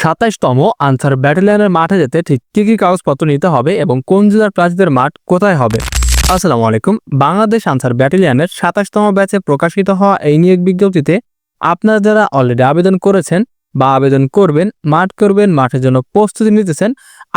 সাতাইশতম answer ব্যাটালিয়নের মাঠে যেতে ঠিক কী কী কাগজপত্র নিতে হবে এবং কোন জেলার প্রার্থীদের মাঠ কোথায় হবে? আসসালামু আলাইকুম। বাংলাদেশ আনসার ব্যাটালিয়নের সাতাশতম ব্যাচে প্রকাশিত হওয়া এই নিয়োগ বিজ্ঞপ্তিতে আপনারা যারা অলরেডি আবেদন করেছেন বা আবেদন করবেন, মাঠ করবেন, মাঠের জন্য প্রস্তুতি নিতেছেন,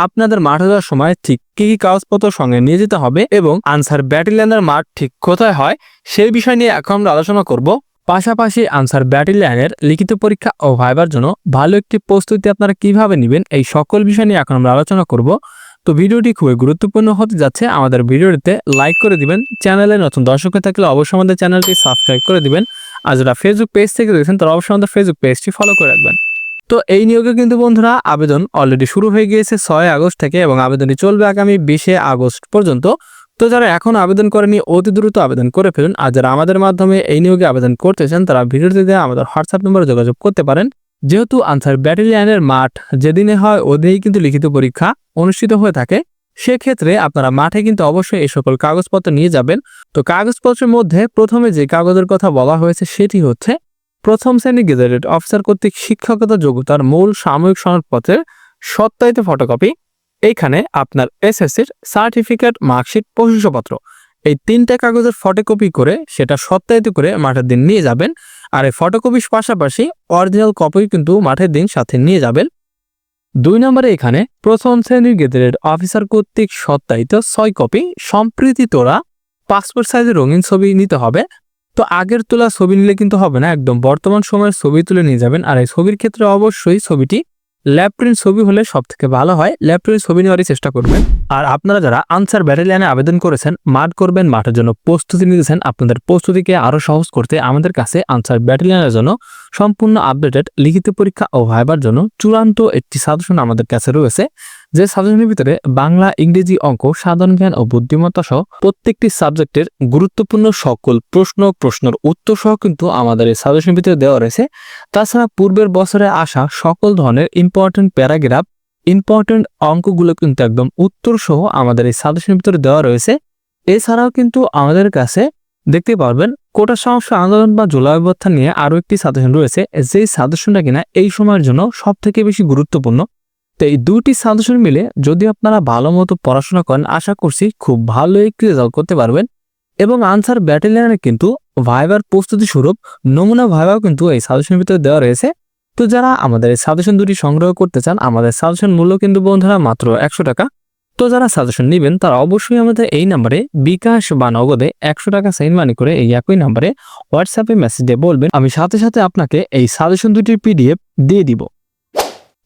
আপনাদের মাঠে যাওয়ার সময় ঠিক কী কী কাগজপত্র সঙ্গে নিয়ে যেতে হবে এবং আনসার ব্যাটালিয়নের মাঠ ঠিক কোথায় হয় সেই বিষয় নিয়ে এখন আমরা আলোচনা করব। পাশাপাশি আনসার ব্যাটালিয়নের লিখিত পরীক্ষা ও ভাইবার জন্য ভালো একটি প্রস্তুতি আপনারা কীভাবে নেবেন এই সকল বিষয় নিয়ে এখন আমরা আলোচনা করব। তো ভিডিওটি খুবই গুরুত্বপূর্ণ হতে যাচ্ছে। আমাদের ভিডিওটিতে লাইক করে দিবেন। চ্যানেলে নতুন দর্শক হয়ে থাকলে অবশ্যই আমাদের চ্যানেলটি সাবস্ক্রাইব করে দিবেন। আর যারা ফেসবুক পেজ থেকে দেখছেন, তারা অবশ্যই আমাদের ফেসবুক পেজটি ফলো করে রাখবেন। তো এই নিয়োগে কিন্তু বন্ধুরা আবেদন অলরেডি শুরু হয়ে গিয়েছে ছয় আগস্ট থেকে এবং আবেদনটি চলবে আগামী বিশে আগস্ট পর্যন্ত। তো যারা এখন আবেদন করেনি, অতি দ্রুত আবেদন করে ফেলুন। আর যারা আমাদের মাধ্যমে এই নিয়োগে আবেদন করতে চান তারা ভিডিওতে দিয়ে আমাদের হোয়াটসঅ্যাপ নম্বরে যোগাযোগ করতে পারেন। যেহেতু আনসার ব্যাটালিয়ানের মাঠ যেদিনে হয়, ওদিনেই কিন্তু লিখিত পরীক্ষা অনুষ্ঠিত হয়ে থাকে। সেক্ষেত্রে আপনারা মাঠে কিন্তু অবশ্যই এই সকল কাগজপত্র নিয়ে যাবেন। তো কাগজপত্রের মধ্যে প্রথমে যে কাগজের কথা বলা হয়েছে, সেটি হচ্ছে প্রথম শ্রেণি গেজেটেড অফিসার কর্তৃক শিক্ষকতা যোগ্যতার মূল সাময়িক সনদপত্রের সত্যায়িত ফটোকপি। এইখানে আপনার এসএসসির সার্টিফিকেট মার্কশিট প্রশংসাপত্র। এই তিনটা কাগজের ফটোকপি করে সেটা সত্যায়িত করে মাঠের দিন নিয়ে যাবেন। আর এই ফটোকপির পাশাপাশি অরিজিনাল কপি কিন্তু মাঠের দিন সাথে নিয়ে যাবেন। দুই নম্বরে এখানে প্রথম শ্রেণির গেজেটেড অফিসার কর্তৃক সত্যায়িত ছয় কপি সম্প্রীতি তোলা পাসপোর্ট সাইজের রঙিন ছবি নিতে হবে। তো আগের তোলা ছবি নিলে কিন্তু হবে না, একদম বর্তমান সময়ের ছবি তুলে নিয়ে যাবেন। আর এই ছবির ক্ষেত্রে অবশ্যই ছবিটি ল্যাব প্রিন্ট ছবি হলে সব থেকে ভালো হয় ল্যাব প্রিন্ট ছবি নেওয়ারই চেষ্টা করবেন। আর আপনারা যারা আনসার ব্যাটালিয়ানে আবেদন করেছেন, মাঠ করবেন, মাঠের জন্য প্রস্তুতি নিতেছেন, আপনাদের প্রস্তুতিকে আরও সহজ করতে আমাদের কাছে আনসার ব্যাটালিয়ানের জন্য সম্পূর্ণ আপডেটেড লিখিত পরীক্ষা ও ভাইবার জন্য চূড়ান্ত একটি সাজেশন আমাদের কাছে রয়েছে। যে সাজেশনের ভিতরে বাংলা ইংরেজি অঙ্ক, সাধারণ জ্ঞান ও বুদ্ধিমত্তা সহ প্রত্যেকটি সাবজেক্টের গুরুত্বপূর্ণ সকল প্রশ্ন, প্রশ্নের উত্তর সহ কিন্তু আমাদের এই সাজেশনের ভিতরে দেওয়া রয়েছে। তাছাড়া পূর্বের বছরে আসা সকল ধরনের ইম্পর্টেন্ট প্যারাগ্রাফ ইম্পর্টেন্ট অঙ্কগুলো কিন্তু একদম উত্তর সহ আমাদের এই সাজেশনের ভিতরে দেওয়া রয়েছে। এছাড়াও কিন্তু আমাদের কাছে দেখতে পারবেন কোটা সমস্যা আন্দোলন বা জুলাই নিয়ে আরও একটি সাজেশন রয়েছে। যেই সাজেশনটা কিনা এই সময়ের জন্য সব থেকে বেশি গুরুত্বপূর্ণ। তো এই দুটি সাজেশন মিলে যদি আপনারা ভালো মতো পড়াশোনা করেন, আশা করছি খুব ভালো একটি রেজাল্ট করতে পারবেন। এবং আনসার ব্যাটালিয়নে কিন্তু ভাইবার প্রস্তুতি স্বরূপ নমুনা ভাইবাও কিন্তু এই সাজেশনের ভিতরে দেওয়া রয়েছে। তো যারা আমাদের এই সাজেশন দুটি সংগ্রহ করতে চান, আমাদের সাজেশন মূল্য কিন্তু বন্ধুরা মাত্র একশো টাকা। তো যারা সাজেশন নেবেন, তারা অবশ্যই আমাদের এই নাম্বারে বিকাশ বা নগদে একশো টাকা সেন্ড মানি করে এই একই নাম্বারে হোয়াটসঅ্যাপে মেসেজ দিয়ে বলবেন। আমি সাথে সাথে আপনাকে এই সাজেশন দুটির পিডিএফ দিয়ে দিব।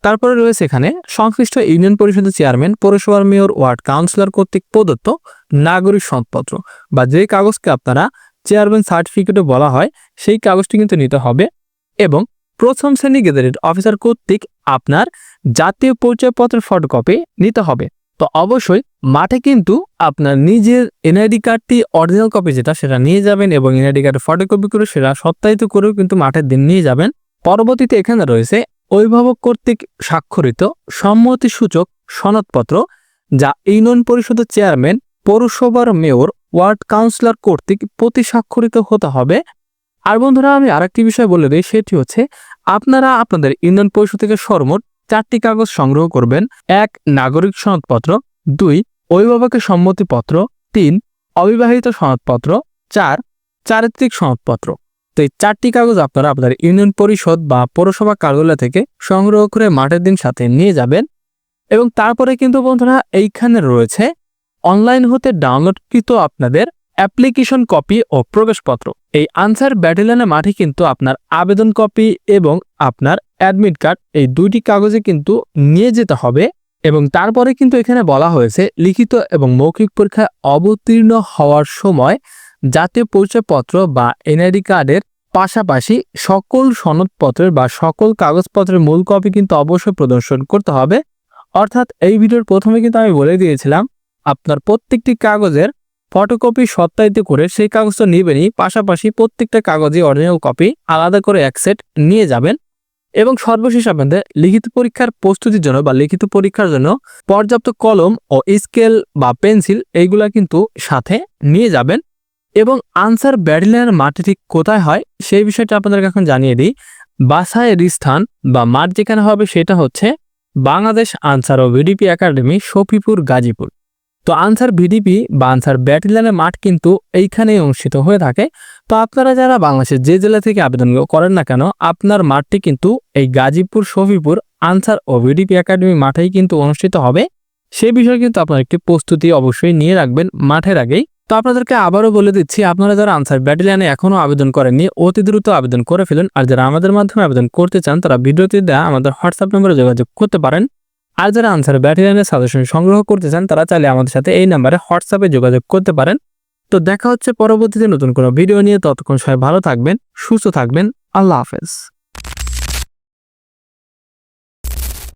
তারপরে রয়েছে এখানে সংশ্লিষ্ট ইউনিয়ন পরিষদের চেয়ারম্যান, পৌরসভার মেয়র, ওয়ার্ড কাউন্সিলর কর্তৃক প্রদত্ত নাগরিক সনদপত্র বা যে কাগজকে আপনারা চেয়ারম্যান সার্টিফিকেটও বলা হয়, সেই কাগজটি কিন্তু নিতে হবে এবং প্রথম শ্রেণি গেজেটেড অফিসার কর্তৃক আপনার জাতীয় পরিচয়পত্রের ফটোকপি নিতে হবে। তো অবশ্যই মাঠে কিন্তু আপনার নিজের এনআইডি কার্ডটি অরিজিনাল কপি যেটা, সেটা নিয়ে যাবেন এবং এনআইডি কার্ডের ফটোকপি করে সেটা সত্যায়িত করেও কিন্তু মাঠের দিন নিয়ে যাবেন। পরবর্তীতে এখানে রয়েছে অভিভাবক কর্তৃক স্বাক্ষরিত সম্মতিসূচক সনদপত্র যা ইউনিয়ন পরিষদের চেয়ারম্যান, পৌরসভার মেয়র, ওয়ার্ড কাউন্সিলর কর্তৃক প্রতি স্বাক্ষরিত হতে হবে। আর বন্ধুরা, আমি আরেকটি বিষয় বলে দিই, সেটি হচ্ছে আপনারা আপনাদের ইউনিয়ন পরিষদ থেকে সর্বমোট চারটি কাগজ সংগ্রহ করবেন। এক, নাগরিক সনদপত্র। দুই, অভিভাবকের সম্মতিপত্র। তিন, অবিবাহিত সনদপত্র। চার, চারিত্রিক সনদপত্র। তো এই চারটি কাগজ আপনারা আপনার ইউনিয়ন পরিষদ বা পৌরসভা কার্যালয় থেকে সংগ্রহ করে মাঠের দিন সাথে নিয়ে যাবেন। এবং তারপরে কিন্তু বন্ধুরা এইখানে রয়েছে অনলাইন হতে ডাউনলোডকৃত আপনাদের অ্যাপ্লিকেশন কপি ও প্রবেশপত্র। এই আনসার ব্যাটালিয়নের মাঠে কিন্তু আপনার আবেদন কপি এবং আপনার অ্যাডমিট কার্ড এই দুইটি কাগজে কিন্তু নিয়ে যেতে হবে। এবং তারপরে কিন্তু এখানে বলা হয়েছে লিখিত এবং মৌখিক পরীক্ষায় অবতীর্ণ হওয়ার সময় জাতীয় পরিচয়পত্র বা এনআইডি কার্ডের পাশাপাশি সকল সনদপত্রের বা সকল কাগজপত্রের মূল কপি কিন্তু অবশ্যই প্রদর্শন করতে হবে। অর্থাৎ এই ভিডিওর প্রথমে কিন্তু আমি বলে দিয়েছিলাম, আপনার প্রত্যেকটি কাগজের ফটোকপি সত্যায়িত করে সেই কাগজটা নেবেনই, পাশাপাশি প্রত্যেকটা কাগজে অরিজিনাল কপি আলাদা করে এক সেট নিয়ে যাবেন এবং সর্বশেষ আপনাদের লিখিত পরীক্ষার প্রস্তুতির জন্য বা লিখিত পরীক্ষার জন্য পর্যাপ্ত কলম ও স্কেল বা পেন্সিল এইগুলা কিন্তু সাথে নিয়ে যাবেন। এবং আনসার ব্যাটালিয়নের মাঠে ঠিক কোথায় হয়, সেই বিষয়টা আপনাদেরকে এখন জানিয়ে দিই। বাসায়ের স্থান বা মাঠ যেখানে হবে সেটা হচ্ছে বাংলাদেশ আনসার ও ভিডিপি একাডেমি শফিপুর গাজীপুর। তো আনসার ভিডিপি বা আনসার ব্যাটালিয়নের মাঠ কিন্তু এইখানেই অনুষ্ঠিত হয়ে থাকে। তো আপনারা যারা বাংলাদেশের যে জেলা থেকে আবেদন করেন না কেন, আপনার মাঠটি কিন্তু এই গাজীপুর শফিপুর আনসার ও ভিডিপি একাডেমি মাঠেই কিন্তু অনুষ্ঠিত হবে। সেই বিষয়ে কিন্তু আপনার একটি প্রস্তুতি অবশ্যই নিয়ে রাখবেন মাঠের আগেই। তো আপনাদেরকে আবারও বলে দিচ্ছি, আপনারা যারা আনসার ব্যাটালিয়ানে এখনও আবেদন করেননি, অতি দ্রুত আবেদন করে ফেলুন। আর যারা আমাদের মাধ্যমে আবেদন করতে চান, তারা ভিডিওতে দেওয়া আমাদের হোয়াটসঅ্যাপ নম্বরে যোগাযোগ করতে পারেন। আর যারা আনসার ব্যাটালিয়ানের সাজেশন সংগ্রহ করতে চান, তারা চাইলে আমাদের সাথে এই নাম্বারে হোয়াটসঅ্যাপে যোগাযোগ করতে পারেন। তো দেখা হচ্ছে পরবর্তীতে নতুন কোনো ভিডিও নিয়ে, ততক্ষণ সবাই ভালো থাকবেন, সুস্থ থাকবেন। আল্লাহ হাফেজ।